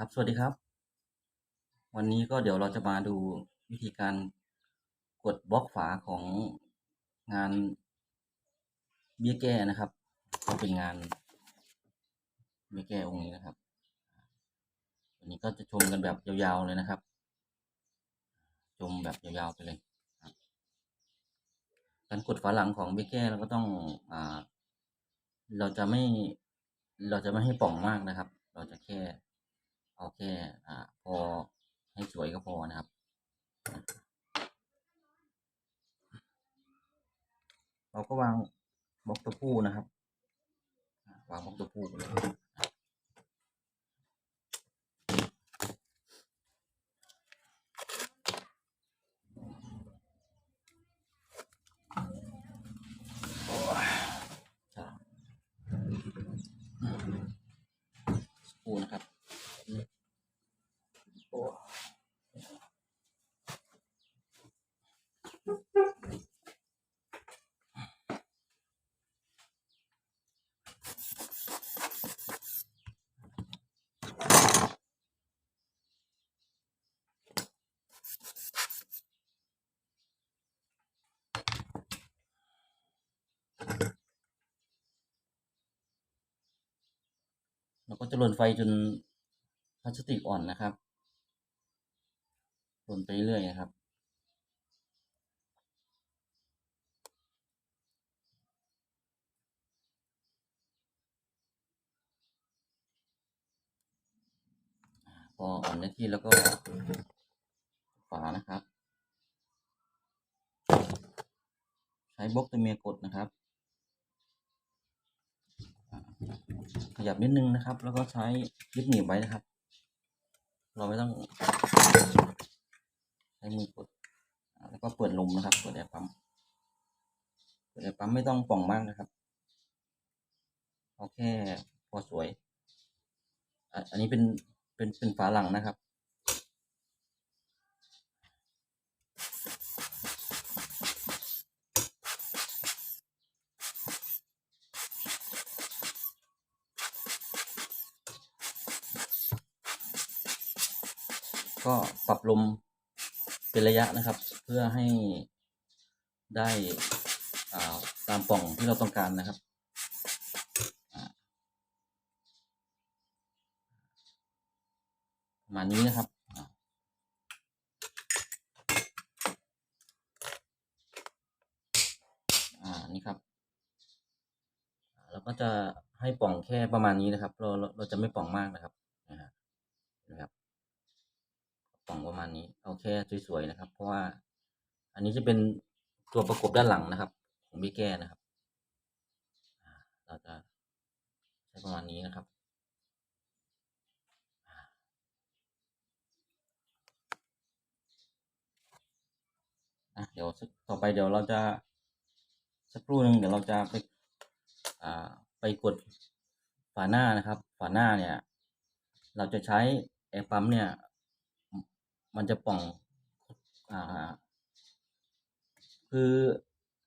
ครับสวัสดีครับ วันนี้ก็เดี๋ยวเราจะมาดูวิธีการกดบล็อกฝาของงานเบี้ยแก้นะครับก็เป็นงานเบี้ยแก้องค์นี้นะครับ วันนี้ก็จะชมกันแบบยาวๆเลยนะครับ ชมแบบยาวๆไปเลยการกดฝาหลังของเบี้ยแก้เราก็ต้องอ่าเราจะไม่เราจะไม่ให้ป่องมากนะครับ เราจะแค่ เอาแค่อ่าพอให้สวยก็พอนะครับเราก็วางบล็อกตัวผู้นะครับวางบล็อกตัวผู้เลยกูนะครับ โอ้เราก็จะลนไฟจนาสติกอ่อนนะครับลนไปเรื่อยนะครับ พออ่อนได้ที่แล้วก็ฝานะครับ ใช้บล็อกตัวเมียกดนะครับขยับนิดนึงนะครับ แล้วก็ใช้ยึดหนีบไว้นะครับ เราไม่ต้องใช้มือกดแล้วก็เปิดลมนะครับเปิดแอร์ปั๊มเปิดแอร์ปั๊มไม่ต้องป่องมากนะครับเอาแค่พอสวย อันนี้เป็นเป็นเป็นฝาหลังนะครับ ก็ปรับลมเป็นระยะนะครับ เพื่อให้ได้าตามปล่องที่เราต้องการนะครับประมาณนี้นะครับอ่านี่ครับเราก็จะให้ป่องแค่ประมาณนี้นะครับ เราเราเราจะไม่ป่องมากนะครับนะครับ งประมาณนี้เอาแค่สวยๆนะครับ เพราะว่าอันนี้จะเป็นตัวประกบด้านหลังนะครับของพี่แก้นะครับเราจะใช้ประมาณนี้นะครับเดี๋ยวต่อไปเดี๋ยวเราจะสักครู่หนึ่งเดี๋ยวเราจะไปอ่าไปกดฝาหน้านะครับ ฝาหน้าเนี่ย เราจะใช้แอร์ปั๊มเนี่ย มันจะป่องอ่าคือ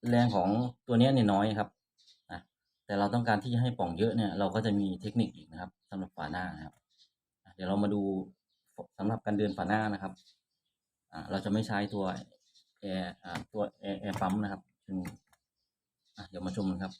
แรงของตัวนี้เนี่ยน้อยครับนะแต่เราต้องการที่จะให้ป่องเยอะเนี่ย เราก็จะมีเทคนิคอีกนะครับสำหรับฝาหน้านะครับ เดี๋ยวเรามาดูสำหรับการเดินฝาหน้านะครับอ่าเราจะไม่ใช้ตัวแอร์ตัวแอร์แอปั๊มนะครับอะเดี๋ยวมาชมกันครับ